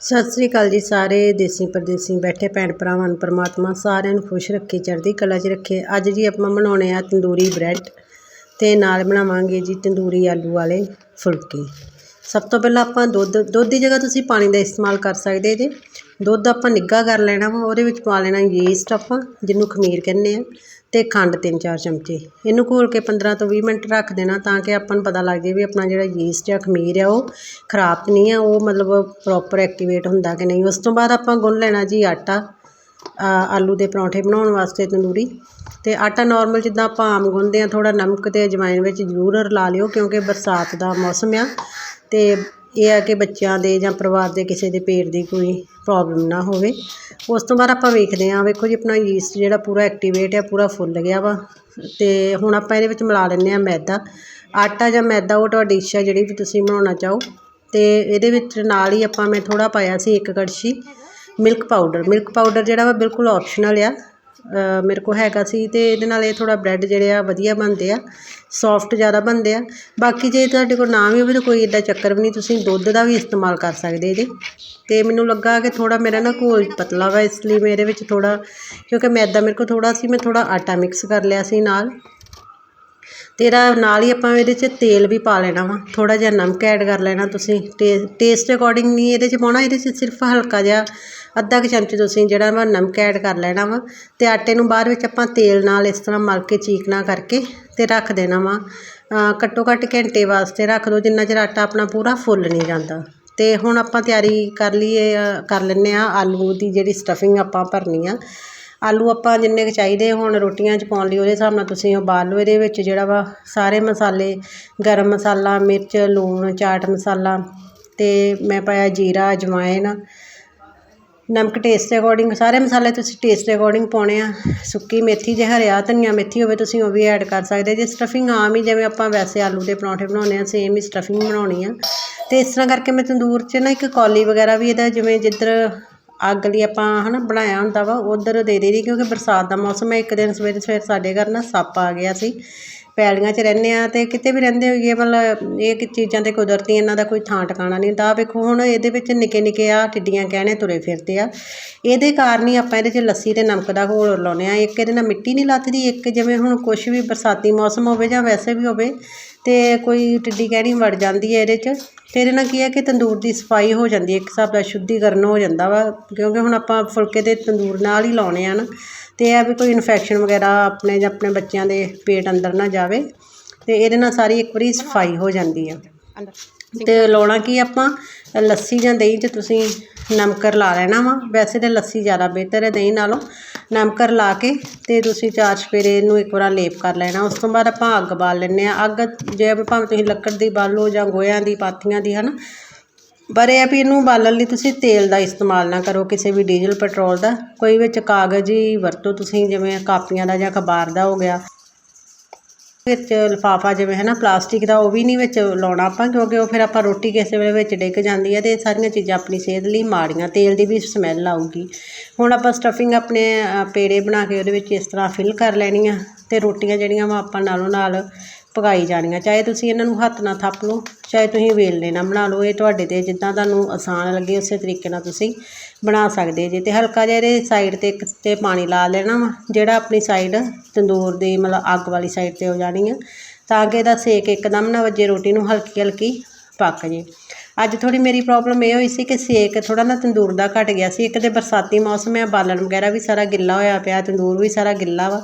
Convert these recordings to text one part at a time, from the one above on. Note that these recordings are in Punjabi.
ਸਤਿ ਸ੍ਰੀ ਅਕਾਲ ਜੀ ਸਾਰੇ, ਦੇਸੀ ਪਰਦੇਸੀ, ਬੈਠੇ ਭੈਣ ਭਰਾਵਾਂ ਨੂੰ, ਪਰਮਾਤਮਾ ਸਾਰਿਆਂ ਨੂੰ ਖੁਸ਼ ਰੱਖੇ, ਚੜ੍ਹਦੀ ਕਲਾ 'ਚ ਰੱਖੇ। ਅੱਜ ਜੀ ਆਪਾਂ ਬਣਾਉਣੇ ਆ ਤੰਦੂਰੀ ਬ੍ਰੈਡ ਤੇ ਨਾਲ ਬਣਾਵਾਂਗੇ ਜੀ ਤੰਦੂਰੀ ਆਲੂ ਵਾਲੇ ਫੁਲਕੇ। ਸਭ ਤੋਂ ਪਹਿਲਾਂ ਆਪਾਂ ਦੁੱਧ ਦੁੱਧ ਦੀ ਜਗ੍ਹਾ ਤੁਸੀਂ ਪਾਣੀ ਦਾ ਇਸਤੇਮਾਲ ਕਰ ਸਕਦੇ ਜੇ। ਦੁੱਧ ਆਪਾਂ ਨਿੱਘਾ ਕਰ ਲੈਣਾ ਵਾ, ਉਹਦੇ ਵਿੱਚ ਪਾ ਲੈਣਾ ਯੀਸਟ ਆਪਾਂ, ਜਿਹਨੂੰ ਖਮੀਰ ਕਹਿੰਦੇ ਆ। ਅਤੇ ਖੰਡ ਤਿੰਨ ਚਾਰ ਚਮਚੇ। ਇਹਨੂੰ ਘੋਲ ਕੇ 15 ਤੋਂ ਵੀਹ ਮਿੰਟ ਰੱਖ ਦੇਣਾ ਤਾਂ ਕਿ ਆਪਾਂ ਨੂੰ ਪਤਾ ਲੱਗ ਜਾਵੇ ਵੀ ਆਪਣਾ ਜਿਹੜਾ ਯੀਸਟ ਜਾਂ ਖਮੀਰ ਆ ਉਹ ਖਰਾਬ ਤਾਂ ਨਹੀਂ ਆ, ਉਹ ਮਤਲਬ ਪ੍ਰੋਪਰ ਐਕਟੀਵੇਟ ਹੁੰਦਾ ਕਿ ਨਹੀਂ। ਉਸ ਤੋਂ ਬਾਅਦ ਆਪਾਂ ਗੁੰਨ ਲੈਣਾ ਜੀ ਆਟਾ ਆਲੂ ਦੇ ਪਰੌਂਠੇ ਬਣਾਉਣ ਵਾਸਤੇ ਤੰਦੂਰੀ। ਅਤੇ ਆਟਾ ਨੋਰਮਲ ਜਿੱਦਾਂ ਆਪਾਂ ਆਮ ਗੁੰਨਦੇ ਹਾਂ ਥੋੜ੍ਹਾ ਨਮਕ ਅਤੇ ਅਜਵਾਇਣ ਵਿੱਚ ਜ਼ਰੂਰ ਰਲਾ ਲਿਓ ਕਿਉਂਕਿ ਬਰਸਾਤ ਦਾ ਮੌਸਮ ਆ ਅਤੇ ਇਹ ਆ ਕਿ ਬੱਚਿਆਂ ਦੇ ਜਾਂ ਪਰਿਵਾਰ ਦੇ ਕਿਸੇ ਦੇ ਪੇਟ ਦੀ ਕੋਈ ਪ੍ਰੋਬਲਮ ਨਾ ਹੋਵੇ। ਉਸ ਤੋਂ ਬਾਅਦ ਆਪਾਂ ਵੇਖਦੇ ਹਾਂ, ਵੇਖੋ ਜੀ, ਆਪਣਾ ਯੀਸਟ ਜਿਹੜਾ ਪੂਰਾ ਐਕਟੀਵੇਟ ਆ ਪੂਰਾ ਫੁੱਲ ਗਿਆ ਵਾ। ਅਤੇ ਹੁਣ ਆਪਾਂ ਇਹਦੇ ਵਿੱਚ ਮਿਲਾ ਲੈਂਦੇ ਹਾਂ ਮੈਦਾ। ਆਟਾ ਜਾਂ ਮੈਦਾ, ਉਹ ਤੁਹਾਡੀ ਇੱਛਾ ਜਿਹੜੀ ਵੀ ਤੁਸੀਂ ਬਣਾਉਣਾ ਚਾਹੋ। ਅਤੇ ਇਹਦੇ ਵਿੱਚ ਨਾਲ ਹੀ ਆਪਾਂ ਮੈਂ ਥੋੜ੍ਹਾ ਪਾਇਆ ਸੀ ਇੱਕ ਕੜਛੀ ਮਿਲਕ ਪਾਊਡਰ ਮਿਲਕ ਪਾਊਡਰ ਜਿਹੜਾ ਵਾ ਬਿਲਕੁਲ ਆਪਸ਼ਨਲ ਆ। ਮੇਰੇ ਕੋਲ ਹੈਗਾ ਸੀ ਅਤੇ ਇਹਦੇ ਨਾਲ ਇਹ ਥੋੜ੍ਹਾ ਬ੍ਰੈਡ ਜਿਹੜੇ ਆ ਵਧੀਆ ਬਣਦੇ ਆ ਸੋਫਟ ਜ਼ਿਆਦਾ ਬਣਦੇ ਆ। ਬਾਕੀ ਜੇ ਤੁਹਾਡੇ ਕੋਲ ਨਾ ਵੀ ਹੋਵੇ ਤਾਂ ਕੋਈ ਇੱਦਾਂ ਚੱਕਰ ਵੀ ਨਹੀਂ, ਤੁਸੀਂ ਦੁੱਧ ਦਾ ਵੀ ਇਸਤੇਮਾਲ ਕਰ ਸਕਦੇ ਜੇ। ਅਤੇ ਮੈਨੂੰ ਲੱਗਾ ਕਿ ਥੋੜ੍ਹਾ ਮੇਰਾ ਨਾ ਘੋਲ ਪਤਲਾ ਵਾ, ਇਸ ਲਈ ਮੈਂ ਇਹਦੇ ਵਿੱਚ ਥੋੜ੍ਹਾ ਕਿਉਂਕਿ ਮੈਦਾ ਮੇਰੇ ਕੋਲ ਥੋੜ੍ਹਾ ਸੀ, ਮੈਂ ਥੋੜ੍ਹਾ ਆਟਾ ਮਿਕਸ ਕਰ ਲਿਆ ਸੀ ਨਾਲ। ਅਤੇ ਇਹਦਾ ਨਾਲ ਹੀ ਆਪਾਂ ਇਹਦੇ 'ਚ ਤੇਲ ਵੀ ਪਾ ਲੈਣਾ ਵਾ, ਥੋੜ੍ਹਾ ਜਿਹਾ ਨਮਕ ਐਡ ਕਰ ਲੈਣਾ ਤੁਸੀਂ। ਟੇ ਟੇਸਟ ਅਕੋਰਡਿੰਗ ਨਹੀਂ ਇਹਦੇ 'ਚ ਪਾਉਣਾ, ਇਹਦੇ 'ਚ ਸਿਰਫ ਹਲਕਾ ਜਿਹਾ ਅੱਧਾ ਕੁ ਚਮਚ ਤੁਸੀਂ ਜਿਹੜਾ ਵਾ ਨਮਕ ਐਡ ਕਰ ਲੈਣਾ ਵਾ। ਅਤੇ ਆਟੇ ਨੂੰ ਬਾਅਦ ਵਿੱਚ ਆਪਾਂ ਤੇਲ ਨਾਲ ਇਸ ਤਰ੍ਹਾਂ ਮਲ ਕੇ ਚੀਕਣਾ ਕਰਕੇ ਅਤੇ ਰੱਖ ਦੇਣਾ ਵਾ। ਘੱਟੋ ਘੱਟ ਘੰਟੇ ਵਾਸਤੇ ਰੱਖ ਦਿਉ ਜਿੰਨਾ ਚਿਰ ਆਟਾ ਆਪਣਾ ਪੂਰਾ ਫੁੱਲ ਨਹੀਂ ਜਾਂਦਾ। ਅਤੇ ਹੁਣ ਆਪਾਂ ਤਿਆਰੀ ਕਰ ਲਈਏ ਕਰ ਲੈਂਦੇ ਹਾਂ ਆਲੂ ਦੀ ਜਿਹੜੀ ਸਟਫਿੰਗ ਆਪਾਂ ਭਰਨੀ ਆ। ਆਲੂ ਆਪਾਂ ਜਿੰਨੇ ਕੁ ਚਾਹੀਦੇ ਹੁਣ ਰੋਟੀਆਂ 'ਚ ਪਾਉਣ ਲਈ, ਉਹਦੇ ਹਿਸਾਬ ਨਾਲ ਤੁਸੀਂ ਉਬਾਲ ਲਓ ਇਹਦੇ ਵਿੱਚ ਜਿਹੜਾ ਵਾ ਸਾਰੇ ਮਸਾਲੇ, ਗਰਮ ਮਸਾਲਾ, ਮਿਰਚ, ਲੂਣ, ਚਾਟ ਮਸਾਲਾ ਅਤੇ ਮੈਂ ਪਾਇਆ ਜੀਰਾ, ਅਜਵਾਇਣ, ਨਮਕ ਟੇਸਟ ਦੇ ਅਕੋਰਡਿੰਗ ਸਾਰੇ ਮਸਾਲੇ ਤੁਸੀਂ ਟੇਸਟ ਦੇ ਅਕੋਰਡਿੰਗ ਪਾਉਣੇ ਆ। ਸੁੱਕੀ ਮੇਥੀ ਜੇ ਹਰਿਆ ਧਨੀਆ ਮੇਥੀ ਹੋਵੇ ਤੁਸੀਂ ਉਹ ਵੀ ਐਡ ਕਰ ਸਕਦੇ। ਜੇ ਸਟਫਿੰਗ ਆਮ ਹੀ ਜਿਵੇਂ ਆਪਾਂ ਵੈਸੇ ਆਲੂ ਦੇ ਪਰੌਂਠੇ ਬਣਾਉਂਦੇ ਆ ਸੇਮ ਹੀ ਸਟਫਿੰਗ ਬਣਾਉਣੀ ਆ। ਤੇ ਇਸ ਤਰ੍ਹਾਂ ਕਰਕੇ ਮੈਂ ਤੰਦੂਰ 'ਚ ਨਾ ਇੱਕ ਕੌਲੀ ਵਗੈਰਾ ਵੀ ਇਹਦਾ ਜਿਵੇਂ ਜਿੱਧਰ ਅੱਗ ਲਈ ਆਪਾਂ ਹੈ ਨਾ ਬਣਾਇਆ ਹੁੰਦਾ ਵਾ, ਉਧਰ ਦੇ ਦੇ ਕਿਉਂਕਿ ਬਰਸਾਤ ਦਾ ਮੌਸਮ ਹੈ, ਇੱਕ ਦਿਨ ਸਵੇਰੇ ਸਵੇਰੇ ਸਾਡੇ ਘਰ ਨਾ ਸੱਪ ਆ ਗਿਆ ਸੀ। ਪੈਲੀਆਂ 'ਚ ਰਹਿੰਦੇ ਹਾਂ ਅਤੇ ਕਿਤੇ ਵੀ ਰਹਿੰਦੇ ਹੋਈਏ, ਮਤਲਬ ਇਹ ਕਿ ਚੀਜ਼ਾਂ ਤੇ ਕੁਦਰਤੀ ਇਹਨਾਂ ਦਾ ਕੋਈ ਥਾਂ ਟਿਕਾਣਾ ਨਹੀਂ ਹੁੰਦਾ। ਆਹ ਵੇਖੋ, ਹੁਣ ਇਹਦੇ ਵਿੱਚ ਨਿੱਕੇ ਨਿੱਕੇ ਆਹ ਟਿੱਡੀਆਂ ਕਹਿਣੇ ਤੁਰੇ ਫਿਰਦੇ ਆ। ਇਹਦੇ ਕਾਰਨ ਹੀ ਆਪਾਂ ਇਹਦੇ 'ਚ ਲੱਸੀ ਅਤੇ ਨਮਕ ਦਾ ਘੋਲ ਲਾਉਂਦੇ ਹਾਂ। ਇੱਕ ਇਹਦੇ ਨਾਲ ਮਿੱਟੀ ਨਹੀਂ ਲੱਥਦੀ, ਇੱਕ ਜਿਵੇਂ ਹੁਣ ਕੁਛ ਵੀ ਬਰਸਾਤੀ ਮੌਸਮ ਹੋਵੇ ਜਾਂ ਵੈਸੇ ਵੀ ਹੋਵੇ ਤੇ ਕੋਈ ਟਿੱਡੀ ਕਹਿਣੀ ਵੜ ਜਾਂਦੀ ਹੈ ਇਹਦੇ 'ਚ। ਤੇ ਇਹਦੇ ਨਾਲ ਕੀ ਹੈ ਕਿ ਤੰਦੂਰ ਦੀ ਸਫ਼ਾਈ ਹੋ ਜਾਂਦੀ ਹੈ, ਇੱਕ ਹਿਸਾਬ ਦਾ ਸ਼ੁੱਧੀਕਰਨ ਹੋ ਜਾਂਦਾ ਵਾ। ਕਿਉਂਕਿ ਹੁਣ ਆਪਾਂ ਫੁਲਕੇ ਦੇ ਤੰਦੂਰ ਨਾਲ ਹੀ ਲਾਉਣੇ ਆ ਨਾ। ਤੇ ਇਹ ਵੀ ਕੋਈ ਇਨਫੈਕਸ਼ਨ ਵਗੈਰਾ ਆਪਣੇ ਜਾਂ ਆਪਣੇ ਬੱਚਿਆਂ ਦੇ ਪੇਟ ਅੰਦਰ ਨਾ ਜਾਵੇ ਤੇ ਇਹਦੇ ਨਾਲ ਸਾਰੀ ਇੱਕ ਵਾਰੀ ਸਫ਼ਾਈ ਹੋ ਜਾਂਦੀ ਆ। ਤੇ ਲਾਉਣਾ ਕੀ ਆਪਾਂ? ਲੱਸੀ ਜਾਂ ਦਹੀਂ 'ਚ ਤੁਸੀਂ ਨਮਕ ਰਲਾ ਲੈਣਾ ਵਾ। ਵੈਸੇ ਤਾਂ ਲੱਸੀ ਜ਼ਿਆਦਾ ਬਿਹਤਰ ਹੈ ਦਹੀਂ ਨਾਲੋਂ। ਨਮਕ ਰਲਾ ਕੇ ਤੇ ਤੁਸੀਂ ਚਾਰ ਚਫੇਰੇ ਇਹਨੂੰ ਇੱਕ ਵਾਰ ਲੇਪ ਕਰ ਲੈਣਾ। ਉਸ ਤੋਂ ਬਾਅਦ ਆਪਾਂ ਅੱਗ ਬਾਲ ਲੈਂਦੇ ਆ ਅੱਗ ਜੇ ਭਾਵੇਂ ਤੁਸੀਂ ਲੱਕੜ ਦੀ ਬਾਲੋ ਜਾਂ ਗੋਹਿਆਂ ਦੀ ਪਾਥੀਆਂ ਦੀ ਹਨਾ? ਪਰ ਇਹ ਆ ਵੀ ਇਹਨੂੰ ਉਬਾਲਣ ਲਈ ਤੁਸੀਂ ਤੇਲ ਦਾ ਇਸਤੇਮਾਲ ਨਾ ਕਰੋ, ਕਿਸੇ ਵੀ ਡੀਜ਼ਲ ਪੈਟਰੋਲ ਦਾ। ਕੋਈ ਵਿੱਚ ਕਾਗਜ਼ ਹੀ ਵਰਤੋ ਤੁਸੀਂ, ਜਿਵੇਂ ਕਾਪੀਆਂ ਦਾ ਜਾਂ ਅਖਬਾਰ ਦਾ ਹੋ ਗਿਆ। ਵਿੱਚ ਲਿਫਾਫਾ ਜਿਵੇਂ ਹੈ ਨਾ ਪਲਾਸਟਿਕ ਦਾ ਉਹ ਵੀ ਨਹੀਂ ਵਿੱਚ ਲਾਉਣਾ ਆਪਾਂ, ਕਿਉਂਕਿ ਉਹ ਫਿਰ ਆਪਾਂ ਰੋਟੀ ਕਿਸੇ ਵੇਲੇ ਵਿੱਚ ਡਿੱਗ ਜਾਂਦੀ ਹੈ ਤੇ ਇਹ ਸਾਰੀਆਂ ਚੀਜ਼ਾਂ ਆਪਣੀ ਸਿਹਤ ਲਈ ਮਾੜੀਆਂ, ਤੇਲ ਦੀ ਵੀ ਸਮੈਲ ਆਊਗੀ। ਹੁਣ ਆਪਾਂ ਸਟਫਿੰਗ ਆਪਣੇ ਪੇੜੇ ਬਣਾ ਕੇ ਉਹਦੇ ਵਿੱਚ ਇਸ ਤਰ੍ਹਾਂ ਫਿਲ ਕਰ ਲੈਣੀ ਆ ਤੇ ਰੋਟੀਆਂ ਜਿਹੜੀਆਂ ਵਾ ਆਪਾਂ ਨਾਲੋਂ ਨਾਲ ਪਕਾਈ ਜਾਣੀਆਂ। ਚਾਹੇ ਤੁਸੀਂ ਇਹਨਾਂ ਨੂੰ ਹੱਥ ਨਾਲ ਥੱਪ ਲਓ, ਚਾਹੇ ਤੁਸੀਂ ਵੇਲਣੇ ਨਾਲ ਬਣਾ ਲਓ, ਇਹ ਤੁਹਾਡੇ ਤੇ ਜਿੱਦਾਂ ਤੁਹਾਨੂੰ ਆਸਾਨ ਲੱਗੇ, ਉਸੇ ਤਰੀਕੇ ਨਾਲ ਤੁਸੀਂ ਬਣਾ ਸਕਦੇ ਜੇ। ਤੇ ਹਲਕਾ ਜਿਹਾ ਇਹਦੇ ਸਾਈਡ ਤੇ ਇੱਕ ਤੇ ਪਾਣੀ ਲਾ ਲੈਣਾ ਵਾ, ਜਿਹੜਾ ਆਪਣੀ ਸਾਈਡ ਤੰਦੂਰ ਦੀ ਮਤਲਬ ਅੱਗ ਵਾਲੀ ਸਾਈਡ ਤੇ ਹੋ ਜਾਣੀ ਆ। ਤਾਂ ਕਿ ਇਹਦਾ ਸੇਕ ਇੱਕਦਮ ਨਾ ਵੱਜੇ, ਰੋਟੀ ਨੂੰ ਹਲਕੀ ਹਲਕੀ ਪੱਕ ਜੇ। ਅੱਜ ਥੋੜੀ ਮੇਰੀ ਪ੍ਰੋਬਲਮ ਇਹ ਹੋਈ ਸੀ ਕਿ ਸੇਕ ਥੋੜਾ ਨਾ ਤੰਦੂਰ ਦਾ ਘਟ ਗਿਆ ਸੀ। ਇੱਕ ਤੇ ਬਰਸਾਤੀ ਮੌਸਮ ਹੈ ਬਾਲਣ ਵਗੈਰਾ ਵੀ ਸਾਰਾ ਗਿੱਲਾ ਹੋਇਆ ਪਿਆ, ਤੰਦੂਰ ਵੀ ਸਾਰਾ ਗਿੱਲਾ ਵਾ।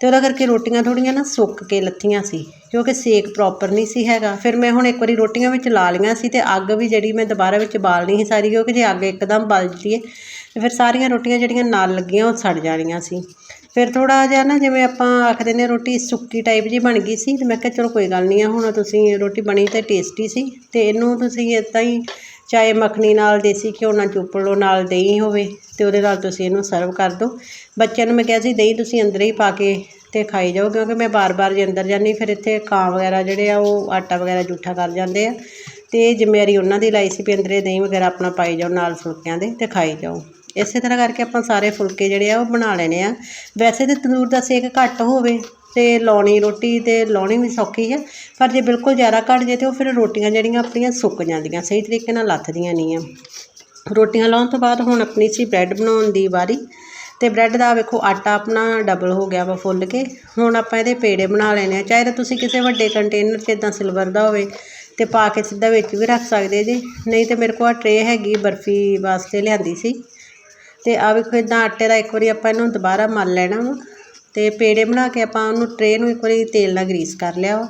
ਤੇ ਉਹਦਾ ਕਰਕੇ ਰੋਟੀਆਂ ਥੋੜੀਆਂ ਨਾ ਸੁੱਕ ਕੇ ਲੱਥੀਆਂ ਸੀ ਕਿਉਂਕਿ ਸੇਕ ਪ੍ਰੋਪਰ ਨਹੀਂ ਸੀ ਹੈਗਾ। ਫਿਰ ਮੈਂ ਹੁਣ ਇੱਕ ਵਾਰੀ ਰੋਟੀਆਂ ਵਿੱਚ ਲਾ ਲਈਆਂ ਸੀ ਤੇ ਅੱਗ ਵੀ ਜਿਹੜੀ ਮੈਂ ਦੁਬਾਰਾ ਵਿੱਚ ਬਾਲਣੀ ਸੀ ਸਾਰੀ, ਕਿਉਂਕਿ ਜੇ ਅੱਗ ਇੱਕਦਮ ਬਲ ਜੀਏ, ਤੇ ਫਿਰ ਸਾਰੀਆਂ ਰੋਟੀਆਂ ਜਿਹੜੀਆਂ ਨਾਲ ਲੱਗੀਆਂ ਉਹ ਸੜ ਜਾਣੀਆਂ ਸੀ। ਫਿਰ ਥੋੜਾ ਜਿਹਾ ਨਾ ਜਿਵੇਂ ਆਪਾਂ ਆਖਦੇ ਨੇ ਰੋਟੀ ਸੁੱਕੀ ਟਾਈਪ ਜੀ ਬਣ ਗਈ ਸੀ, ਤੇ ਮੈਂ ਕਿਹਾ ਚਲੋ ਕੋਈ ਗੱਲ ਨਹੀਂ ਆ, ਹੁਣ ਤੁਸੀਂ ਰੋਟੀ ਬਣੀ ਤੇ ਟੇਸਟੀ ਸੀ, ਤੇ ਇਹਨੂੰ ਤੁਸੀਂ ਇੱਦਾਂ ਹੀ ਚਾਹੇ ਮੱਖਣੀ ਨਾਲ, ਦੇਸੀ ਘਿਓ ਨਾਲ ਚੁੱਪ ਲਓ ਨਾਲ, ਦਹੀਂ ਹੋਵੇ, ਤੇ ਉਹਦੇ ਨਾਲ ਤੁਸੀਂ ਇਹਨੂੰ ਸਰਵ ਕਰ ਦਿਓ। ਬੱਚਿਆਂ ਨੂੰ ਮੈਂ ਕਿਹਾ ਸੀ, ਦਹੀਂ ਤੁਸੀਂ ਅੰਦਰ ਹੀ ਪਾ ਕੇ ਤੇ ਖਾਈ ਜਾਓ, ਕਿਉਂਕਿ ਮੈਂ ਬਾਰ-ਬਾਰ ਜੇ ਅੰਦਰ ਜਾਂਦੀ, ਫਿਰ ਇੱਥੇ ਕਾਂ ਵਗੈਰਾ ਜਿਹੜੇ ਆ, ਉਹ ਆਟਾ ਵਗੈਰਾ ਜੂਠਾ ਕਰ ਜਾਂਦੇ ਆ। ਤੇ ਜ਼ਿੰਮੇਵਾਰੀ ਉਹਨਾਂ ਦੀ ਲਾਈ ਸੀ ਵੀ ਅੰਦਰੇ ਦਹੀਂ ਵਗੈਰਾ ਆਪਣਾ ਪਾਈ ਜਾਓ, ਨਾਲ ਫੁਲਕਿਆਂ ਦੇ, ਤੇ ਖਾਈ ਜਾਓ। ਇਸੇ ਤਰ੍ਹਾਂ ਕਰਕੇ ਆਪਾਂ ਸਾਰੇ ਫੁਲਕੇ ਜਿਹੜੇ ਆ, ਉਹ ਬਣਾ ਲੈਣੇ ਆ। ਵੈਸੇ ਤੇ ਤੰਦੂਰ ਦਾ ਸੇਕ ਘੱਟ ਹੋਵੇ ਤੇ ਲਾਉਣੀ ਰੋਟੀ ਤੇ ਲਾਉਣੀ ਵੀ ਸੌਖੀ ਹੈ, ਪਰ ਜੇ ਬਿਲਕੁਲ ਜ਼ਿਆਦਾ ਘੱਟ ਜੇ ਤੇ ਉਹ ਫਿਰ ਰੋਟੀਆਂ ਜਿਹੜੀਆਂ ਆਪਣੀਆਂ ਸੁੱਕ ਜਾਂਦੀਆਂ, ਸਹੀ ਤਰੀਕੇ ਨਾਲ ਲੱਥਦੀਆਂ ਨਹੀਂ ਆ। ਰੋਟੀਆਂ ਲਾਉਣ ਤੋਂ ਬਾਅਦ ਹੁਣ ਆਪਣੀ ਸੀ ਬ੍ਰੈਡ ਬਣਾਉਣ ਦੀ ਵਾਰੀ, ਤੇ ਬ੍ਰੈਡ ਦਾ ਵੇਖੋ ਆਟਾ ਆਪਣਾ ਡਬਲ ਹੋ ਗਿਆ ਵਾ ਫੁੱਲ ਕੇ, ਹੁਣ ਆਪਾਂ ਇਹਦੇ ਪੇੜੇ ਬਣਾ ਲੈਣੇ ਆ, ਚਾਹੇ ਤਾਂ ਤੁਸੀਂ ਕਿਸੇ ਵੱਡੇ ਕੰਟੇਨਰ 'ਚ ਇਦਾਂ ਸਿਲਵਰ ਦਾ ਹੋਵੇ ਤੇ ਪਾ ਕੇ ਸਿੱਧਾ ਵਿੱਚ ਵੀ ਰੱਖ ਸਕਦੇ ਜੇ, ਨਹੀਂ ਤੇ ਮੇਰੇ ਕੋਲ ਆ ਟਰੇ ਹੈਗੀ ਬਰਫੀ ਵਾਸਤੇ ਲਿਆਂਦੀ ਸੀ। ਤੇ ਆ ਵੇਖੋ ਇਦਾਂ ਆਟੇ ਦਾ ਇੱਕ ਵਾਰੀ ਆਪਾਂ ਇਹਨੂੰ ਦੁਬਾਰਾ ਮਲ ਲੈਣਾ ਵਾ ਅਤੇ ਪੇੜੇ ਬਣਾ ਕੇ ਆਪਾਂ ਉਹਨੂੰ ਟਰੇਅ ਨੂੰ ਇੱਕ ਵਾਰੀ ਤੇਲ ਨਾਲ ਗਰੀਸ ਕਰ ਲਿਆ ਵਾ।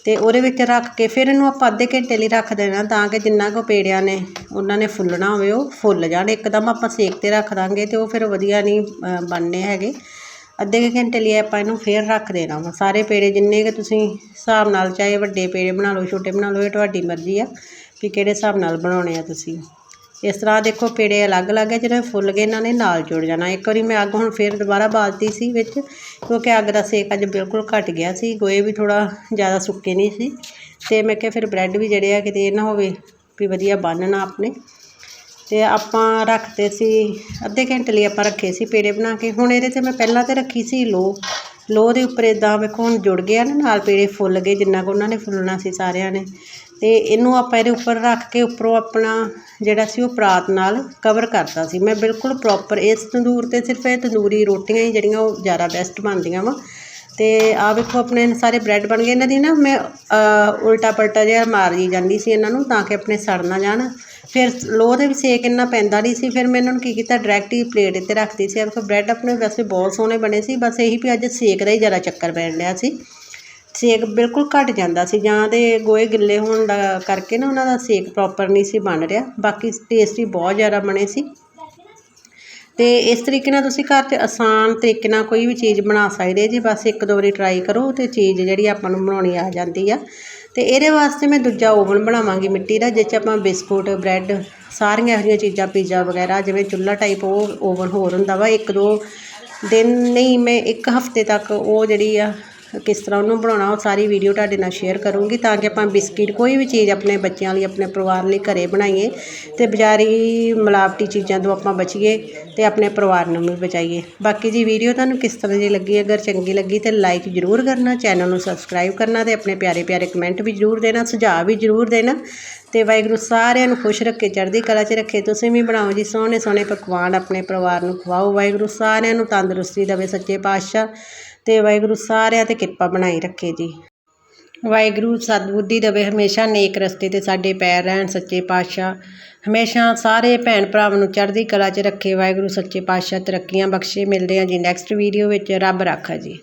ਅਤੇ ਉਹਦੇ ਵਿੱਚ ਰੱਖ ਕੇ ਫਿਰ ਇਹਨੂੰ ਆਪਾਂ ਅੱਧੇ ਘੰਟੇ ਲਈ ਰੱਖ ਦੇਣਾ ਤਾਂ ਕਿ ਜਿੰਨਾ ਕੁ ਪੇੜਿਆਂ ਨੇ ਉਹਨਾਂ ਨੇ ਫੁੱਲਣਾ ਹੋਵੇ ਉਹ ਫੁੱਲ ਜਾਣ। ਇੱਕਦਮ ਆਪਾਂ ਸੇਕ ਤੇ ਰੱਖ ਦਾਂਗੇ ਅਤੇ ਉਹ ਫਿਰ ਵਧੀਆ ਨਹੀਂ ਬਣਨੇ ਹੈਗੇ। ਅੱਧੇ ਕੁ ਘੰਟੇ ਲਈ ਆਪਾਂ ਇਹਨੂੰ ਫਿਰ ਰੱਖ ਦੇਣਾ ਵਾ। ਸਾਰੇ ਪੇੜੇ ਜਿੰਨੇ ਕੁ ਤੁਸੀਂ ਹਿਸਾਬ ਨਾਲ ਚਾਹੇ ਵੱਡੇ ਪੇੜੇ ਬਣਾ ਲਓ, ਛੋਟੇ ਬਣਾ ਲਓ, ਇਹ ਤੁਹਾਡੀ ਮਰਜ਼ੀ ਆ ਵੀ ਕਿਹੜੇ ਹਿਸਾਬ ਨਾਲ ਬਣਾਉਣੇ ਆ ਤੁਸੀਂ। ਇਸ ਤਰ੍ਹਾਂ ਦੇਖੋ ਪੇੜੇ ਅਲੱਗ-ਅਲੱਗ ਹੈ, ਜਿਹੜੇ ਫੁੱਲ ਗਏ, ਇਹਨਾਂ ਨੇ ਨਾਲ ਜੁੜ ਜਾਣਾ। ਇੱਕ ਵਾਰੀ ਮੈਂ ਅੱਗ ਹੁਣ ਫਿਰ ਦੁਬਾਰਾ ਬਾਲਤੀ ਸੀ ਵਿੱਚ, ਕਿਉਂਕਿ ਅੱਗ ਦਾ ਸੇਕ ਅੱਜ ਬਿਲਕੁਲ ਘਟ ਗਿਆ ਸੀ ਗੋਏ ਵੀ ਥੋੜਾ ਜ਼ਿਆਦਾ ਸੁੱਕੇ ਨਹੀਂ ਸੀ। ਤੇ ਮੈਂ ਕਿਹਾ ਫਿਰ ਬ੍ਰੈਡ ਵੀ ਜਿਹੜੇ ਆ, ਕਿਤੇ ਇਹ ਨਾ ਹੋਵੇ ਵੀ ਵਧੀਆ ਬੰਨ ਆਪਣੇ। ਤੇ ਆਪਾਂ ਰੱਖਤੇ ਸੀ, ਅੱਧੇ ਘੰਟੇ ਲਈ ਆਪਾਂ ਰੱਖੇ ਸੀ ਪੇੜੇ ਬਣਾ ਕੇ। ਹੁਣ ਇਹਦੇ ਤੇ ਮੈਂ ਪਹਿਲਾਂ ਤੇ ਰੱਖੀ ਸੀ ਲੋ। ਲੋ ਦੇ ਉੱਪਰ ਇਦਾਂ ਵੇਖੋ, ਹੁਣ ਜੁੜ ਗਿਆ ਨਾ, ਨਾਲ ਪੇੜੇ ਫੁੱਲ ਗਏ, ਜਿੰਨਾ ਕੁ ਉਹਨਾਂ ਨੇ ਫੁੱਲਣਾ ਸੀ ਸਾਰਿਆਂ ਨੇ। ਅਤੇ ਇਹਨੂੰ ਆਪਾਂ ਇਹਦੇ ਉੱਪਰ ਰੱਖ ਕੇ ਉੱਪਰੋਂ ਆਪਣਾ ਜਿਹੜਾ ਸੀ ਉਹ ਪਰਾਤ ਨਾਲ ਕਵਰ ਕਰਤਾ ਸੀ। ਮੈਂ ਬਿਲਕੁਲ ਪ੍ਰੋਪਰ ਇਸ ਤੰਦੂਰ ਤੇ ਸਿਰਫ ਇਹ ਤੰਦੂਰੀ ਰੋਟੀਆਂ ਹੀ ਜਿਹੜੀਆਂ ਉਹ ਜ਼ਿਆਦਾ ਬੈਸਟ ਬਣਦੀਆਂ ਵਾ। ਅਤੇ ਆਹ ਵੇਖੋ ਆਪਣੇ ਸਾਰੇ ਬ੍ਰੈਡ ਬਣ ਗਏ। ਇਹਨਾਂ ਦੀ ਨਾ ਮੈਂ ਉਲਟਾ ਪਲਟਾ ਜਿਹਾ ਮਾਰੀ ਜਾਂਦੀ ਸੀ ਇਹਨਾਂ ਨੂੰ ਤਾਂ ਕਿ ਆਪਣੇ ਸੜ ਨਾ ਜਾਣ। ਫਿਰ ਲੋਹ ਦੇ ਵੀ ਸੇਕ ਇੰਨਾ ਪੈਂਦਾ ਨਹੀਂ ਸੀ। ਫਿਰ ਮੈਂ ਇਹਨਾਂ ਨੂੰ ਕੀ ਕੀਤਾ ਡਾਇਰੈਕਟ ਹੀ ਪਲੇਟ ਇੱਥੇ ਰੱਖਤੀ ਸੀ। ਆ ਵੇਖੋ ਬ੍ਰੈਡ ਆਪਣੇ ਵੈਸੇ ਬਹੁਤ ਸੋਹਣੇ ਬਣੇ ਸੀ। ਬਸ ਇਹੀ ਵੀ ਅੱਜ ਸੇਕ ਦਾ ਹੀ ਜ਼ਿਆਦਾ ਚੱਕਰ ਪੈਣ ਡਿਆ ਸੀ। ਸੇਕ ਬਿਲਕੁਲ ਘੱਟ ਜਾਂਦਾ ਸੀ, ਜਾਂ ਤੇ ਗੋਏ ਗਿੱਲੇ ਹੋਣ ਦਾ ਕਰਕੇ ਨਾ ਉਹਨਾਂ ਦਾ ਸੇਕ ਪ੍ਰੋਪਰ ਨਹੀਂ ਸੀ ਬਣ ਰਿਹਾ, ਬਾਕੀ ਟੇਸਟੀ ਬਹੁਤ ਜ਼ਿਆਦਾ ਬਣੇ ਸੀ। ਅਤੇ ਇਸ ਤਰੀਕੇ ਨਾਲ ਤੁਸੀਂ ਘਰ 'ਚ ਆਸਾਨ ਤਰੀਕੇ ਨਾਲ ਕੋਈ ਵੀ ਚੀਜ਼ ਬਣਾ ਸਕਦੇ ਜੀ, ਬਸ ਇੱਕ ਦੋ ਵਾਰੀ ਟਰਾਈ ਕਰੋ ਅਤੇ ਚੀਜ਼ ਜਿਹੜੀ ਆਪਾਂ ਨੂੰ ਬਣਾਉਣੀ ਆ ਜਾਂਦੀ ਆ। ਅਤੇ ਇਹਦੇ ਵਾਸਤੇ ਮੈਂ ਦੂਜਾ ਓਵਨ ਬਣਾਵਾਂਗੀ ਮਿੱਟੀ ਦਾ, ਜਿਸ 'ਚ ਆਪਾਂ ਬਿਸਕੁਟ, ਬ੍ਰੈਡ, ਸਾਰੀਆਂ ਇਹੋ ਜਿਹੀਆਂ ਚੀਜ਼ਾਂ ਪੀਜ਼ਾ ਵਗੈਰਾ, ਜਿਵੇਂ ਚੁੱਲ੍ਹਾ ਟਾਈਪ ਉਹ ਓਵਨ ਹੋਰ ਹੁੰਦਾ ਵਾ, ਇੱਕ ਦੋ ਦਿਨ ਨਹੀਂ, ਮੈਂ ਇੱਕ ਹਫ਼ਤੇ ਤੱਕ ਉਹ ਜਿਹੜੀ ਆ ਕਿਸ ਤਰ੍ਹਾਂ ਉਹਨੂੰ ਬਣਾਉਣਾ, ਉਹ ਸਾਰੀ ਵੀਡੀਓ ਤੁਹਾਡੇ ਨਾਲ ਸ਼ੇਅਰ ਕਰੂੰਗੀ ਤਾਂ ਕਿ ਆਪਾਂ ਬਿਸਕਿਟ ਕੋਈ ਵੀ ਚੀਜ਼ ਆਪਣੇ ਬੱਚਿਆਂ ਲਈ, ਆਪਣੇ ਪਰਿਵਾਰ ਲਈ ਘਰੇ ਬਣਾਈਏ ਤੇ ਬਜ਼ਾਰੀ ਮਿਲਾਵਟੀ ਚੀਜ਼ਾਂ ਤੋਂ ਆਪਾਂ ਬਚੀਏ ਤੇ ਆਪਣੇ ਪਰਿਵਾਰ ਨੂੰ ਵੀ ਬਚਾਈਏ। ਬਾਕੀ ਜੀ ਵੀਡੀਓ ਤੁਹਾਨੂੰ ਕਿਸ ਤਰ੍ਹਾਂ ਦੀ ਲੱਗੀ, ਅਗਰ ਚੰਗੀ ਲੱਗੀ ਤੇ ਲਾਈਕ ਜ਼ਰੂਰ ਕਰਨਾ ਚੈਨਲ ਨੂੰ ਸਬਸਕ੍ਰਾਈਬ ਕਰਨਾ ਤੇ ਆਪਣੇ ਪਿਆਰੇ ਪਿਆਰੇ ਕਮੈਂਟ ਵੀ ਜ਼ਰੂਰ ਦੇਣਾ, ਸੁਝਾਅ ਵੀ ਜ਼ਰੂਰ ਦੇਣਾ ਤੇ ਵਾਹਿਗੁਰੂ ਸਾਰਿਆਂ ਨੂੰ ਖੁਸ਼ ਰੱਖੇ, ਚੜ੍ਹਦੀ ਕਲਾ 'ਚ ਰੱਖੇ, ਤੁਸੀਂ ਵੀ ਬਣਾਓ ਜੀ ਸੋਹਣੇ ਸੋਹਣੇ ਪਕਵਾਨ ਆਪਣੇ ਪਰਿਵਾਰ ਨੂੰ ਖਵਾਓ। ਵਾਹਿਗੁਰੂ ਸਾਰਿਆਂ ਨੂੰ ਤੰਦਰੁਸਤੀ ਦੇਵੇ ਸੱਚੇ ਪਾਤਸ਼ਾਹ। ਤੇ ਵਾਹਿਗੁਰੂ ਸਾਰਿਆਂ ਤੇ ਕਿਰਪਾ ਬਣਾਈ ਰੱਖੇ ਜੀ। ਵਾਹਿਗੁਰੂ ਸਤਬੁੱਧੀ ਦੇਵੇ, ਹਮੇਸ਼ਾ ਨੇਕ ਰਸਤੇ ਤੇ ਸਾਡੇ ਪੈਰ ਰਹਿਣ ਸੱਚੇ ਪਾਤਸ਼ਾਹ। ਹਮੇਸ਼ਾ ਸਾਰੇ ਭੈਣ ਭਰਾਵਾਂ ਨੂੰ ਚੜ੍ਹਦੀ ਕਲਾ 'ਚ ਰੱਖੇ ਵਾਹਿਗੁਰੂ ਸੱਚੇ ਪਾਤਸ਼ਾਹ। ਤਰੱਕੀਆਂ ਬਖਸ਼ੇ ਮਿਲਦੇ ਹਾਂ ਜੀ। ਨੈਕਸਟ ਵੀਡੀਓ ਵਿੱਚ ਰੱਬ ਰਾਖਾ ਜੀ।